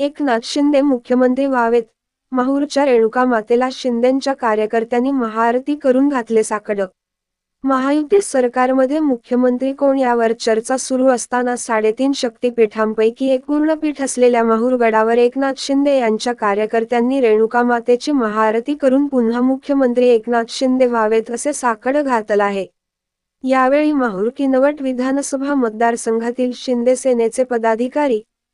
एकनाथ शिंदे मुख्यमंत्री व्हावेत. माहूरच्या रेणुका मातेला शिंदेंच्या कार्यकर्त्यांनी महाआरती करून घातले साकडं. महायुती सरकारमध्ये मुख्यमंत्री कोण यावर चर्चा सुरू असताना साडेतीन शक्तीपीठांपैकी एक पूर्णपीठ असलेल्या माहूरगडावर एकनाथ शिंदे यांच्या कार्यकर्त्यांनी रेणुका मातेची महाआरती करून पुन्हा मुख्यमंत्री एकनाथ शिंदे व्हावेत असे साकडं घातलं आहे. यावेळी माहूर किनवट विधानसभा मतदारसंघातील शिंदे सेनेचे पदाधिकारी